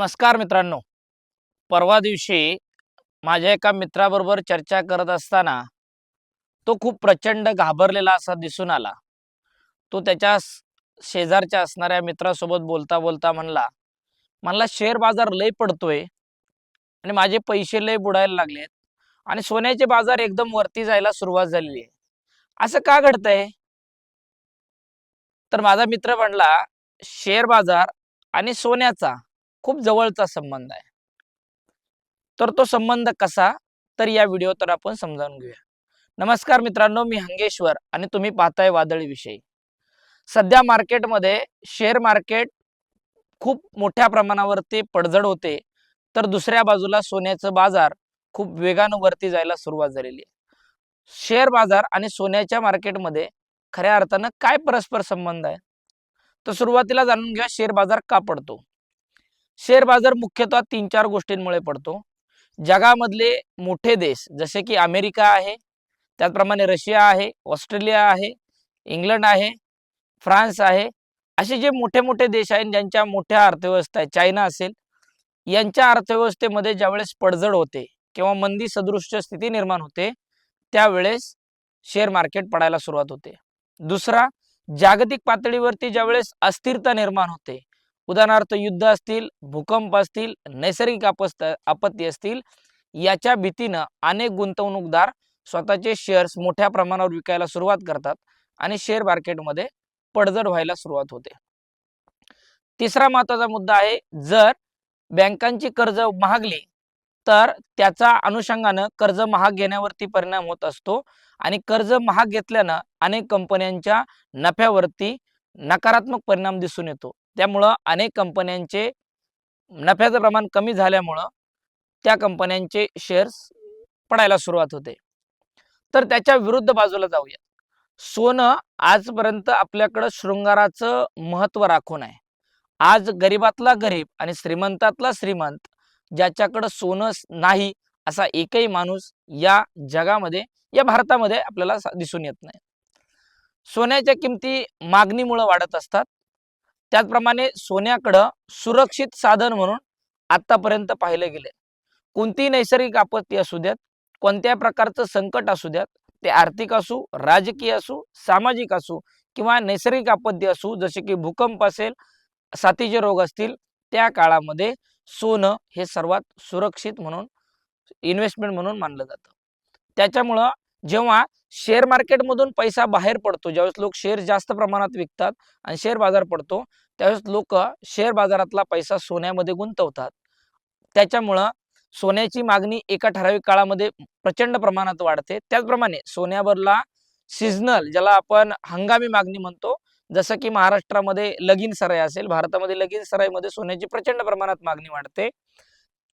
नमस्कार मित्रांनो. परवा दिवशी माझ्या एका मित्राबरोबर चर्चा करत असताना तो खूप प्रचंड घाबरलेला असा दिसून आला. तो त्याच्या शेजारच्या असणाऱ्या मित्रासोबत बोलता बोलता म्हणला मला शेअर बाजार लय पडतोय आणि माझे पैसे लय बुडायला लागलेत आणि सोन्याचे बाजार एकदम वरती जायला सुरुवात झालेली आहे. असं का घडतंय? तर माझा मित्र म्हणला शेअर बाजार आणि सोन्याचा खूप जवळचा संबंध आहे. तर तो संबंध कसा? तर या व्हिडिओ तर आपण समजावून घेऊया. नमस्कार मित्रांनो मी हंगेश्वर आणि तुम्ही पाहताय वादळी विषयी सध्या मार्केटमध्ये शेअर मार्केट खूप मोठ्या प्रमाणावरती पडझड होते. तर दुसऱ्या बाजूला सोन्याचं बाजार खूप वेगानं वरती जायला सुरुवात झालेली आहे. शेअर बाजार आणि सोन्याच्या मार्केटमध्ये खऱ्या अर्थानं काय परस्पर संबंध आहे? तर सुरुवातीला जाणून घ्या शेअर बाजार का पडतो? शेअर बाजार मुख्यतः तीन चार गोष्टींमुळे पडतो. जगामधले मोठे देश जसे की अमेरिका आहे त्याचप्रमाणे रशिया आहे ऑस्ट्रेलिया आहे इंग्लंड आहे फ्रान्स आहे असे जे मोठे मोठे देश आहेत ज्यांच्या मोठ्या अर्थव्यवस्था आहे चायना असेल यांच्या अर्थव्यवस्थेमध्ये ज्यावेळेस पडझड होते किंवा मंदी सदृश्य स्थिती निर्माण होते त्यावेळेस शेअर मार्केट पडायला सुरुवात होते. दुसरा जागतिक पातळीवरती ज्यावेळेस अस्थिरता निर्माण होते उदाहरणार्थ युद्ध असतील भूकंप असतील नैसर्गिक आपस्त आपत्ती असतील याच्या भीतीनं अनेक गुंतवणूकदार स्वतःचे शेअर्स मोठ्या प्रमाणावर विकायला सुरुवात करतात आणि शेअर मार्केटमध्ये पडझड व्हायला सुरुवात होते. तिसरा महत्त्वाचा मुद्दा आहे जर बँकांची कर्ज महागली तर त्याचा अनुषंगानं कर्ज महाग घेण्यावरती परिणाम होत असतो आणि कर्ज महाग घेतल्यानं अनेक कंपन्यांच्या नफ्यावरती नकारात्मक परिणाम दिसून येतो. त्यामुळं अनेक कंपन्यांचे नफ्याचं प्रमाण कमी झाल्यामुळं त्या कंपन्यांचे शेअर्स पडायला सुरुवात होते. तर त्याच्या विरुद्ध बाजूला जाऊया सोनं आजपर्यंत आपल्याकडं शृंगाराचं महत्त्व राखून आहे. आज गरीबातला गरीब आणि श्रीमंतातला श्रीमंत ज्याच्याकडं सोनं नाही असा एकही माणूस या जगामध्ये या भारतामध्ये आपल्याला दिसून येत नाही. सोन्याच्या किमती मागणीमुळे वाढत असतात. त्याचप्रमाणे सोन्याकडं सुरक्षित साधन म्हणून आतापर्यंत पाहिलं गेले. कोणतीही नैसर्गिक आपत्ती असू द्यात कोणत्या प्रकारचं संकट असू द्यात ते आर्थिक असू राजकीय असू सामाजिक असू किंवा नैसर्गिक आपत्ती असू जसे की भूकंप असेल साथीचे रोग असतील त्या काळामध्ये सोनं हे सर्वात सुरक्षित म्हणून इन्व्हेस्टमेंट म्हणून मानलं जातं. त्याच्यामुळं जेव्हा शेअर मार्केटमधून पैसा बाहेर पडतो ज्यावेळेस लोक शेअर जास्त प्रमाणात विकतात आणि शेअर बाजार पडतो त्यावेळेस लोक शेअर बाजारातला पैसा सोन्यामध्ये गुंतवतात. त्याच्यामुळं सोन्याची मागणी एका ठराविक काळामध्ये प्रचंड प्रमाणात वाढते. त्याचप्रमाणे सोन्यावरला सिजनल ज्याला आपण हंगामी मागणी म्हणतो जसं की महाराष्ट्रामध्ये लगीन सराई असेल भारतामध्ये लगीन सराईमध्ये सोन्याची प्रचंड प्रमाणात मागणी वाढते.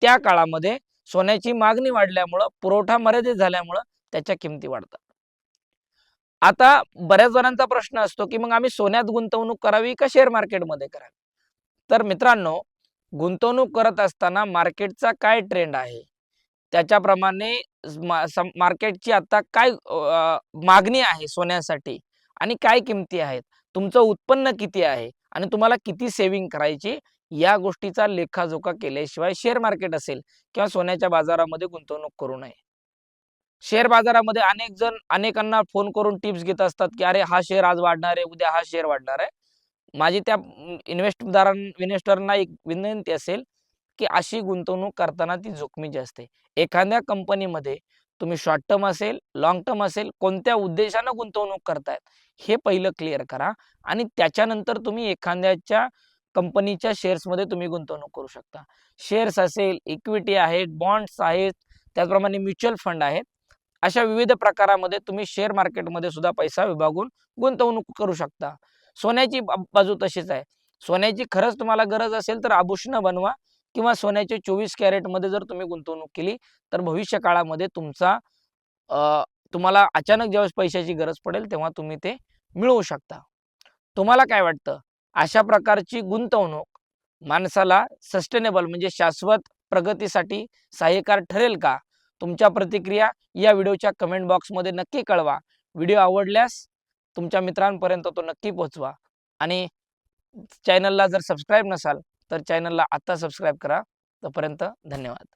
त्या काळामध्ये सोन्याची मागणी वाढल्यामुळं पुरवठा मर्यादित झाल्यामुळं त्याच्या किमती वाढतात. आता बऱ्याच जणांचा प्रश्न असतो की मग आम्ही सोन्यात गुंतवणूक करावी का शेअर मार्केटमध्ये करावी? तर मित्रांनो गुंतवणूक करत असताना मार्केटचा काय ट्रेंड आहे? त्याच्याप्रमाणे मार्केटची आता काय मागणी आहे सोन्यासाठी आणि काय किमती आहेत? तुमचं उत्पन्न किती आहे? आणि तुम्हाला किती सेव्हिंग करायची? या गोष्टीचा लेखाजोखा केल्याशिवाय शेअर मार्केट असेल किंवा सोन्याच्या बाजारामध्ये गुंतवणूक करू नये. शेअर बाजारामध्ये अनेक जण अनेकांना फोन करून टिप्स घेत असतात की अरे हा शेअर आज वाढणार आहे उद्या हा शेअर वाढणार आहे. माझी त्या इन्व्हेस्टदारां इन्व्हेस्टरना एक विनंती असेल की अशी गुंतवणूक करताना ती जोखमीची असते एखाद्या कंपनीमध्ये तुम्ही शॉर्ट टर्म असेल लॉंग टर्म असेल कोणत्या उद्देशानं गुंतवणूक करतायत हे पहिलं क्लिअर करा आणि त्याच्यानंतर तुम्ही एखाद्याच्या कंपनीच्या शेअर्समध्ये तुम्ही गुंतवणूक करू शकता. शेअर्स असेल इक्विटी आहेत बॉन्ड्स आहेत त्याचप्रमाणे म्युच्युअल फंड आहेत अशा विविध प्रकारामध्ये तुम्ही शेअर मार्केटमध्ये सुद्धा पैसा विभागून गुंतवणूक करू शकता. सोन्याची बाजू तशीच आहे. सोन्याची खरंच तुम्हाला गरज असेल तर आभूषण बनवा किंवा सोन्याचे चोवीस कॅरेटमध्ये जर तुम्ही गुंतवणूक केली तर भविष्य काळामध्ये तुमचा तुम्हाला अचानक ज्यावेळेस पैशाची गरज पडेल तेव्हा तुम्ही ते मिळवू शकता. तुम्हाला काय वाटतं? अशा प्रकारची गुंतवणूक माणसाला सस्टेनेबल म्हणजे शाश्वत प्रगतीसाठी सहाय्यकार ठरेल का? तुमच्या प्रतिक्रिया या व्हिडिओच्या कमेंट बॉक्समध्ये नक्की कळवा. व्हिडिओ आवडल्यास तुमच्या मित्रांपर्यंत तो नक्की पोहोचवा. आणि चॅनलला जर सबस्क्राईब नसाल तर चॅनलला आत्ता सबस्क्राईब करा. तोपर्यंत धन्यवाद.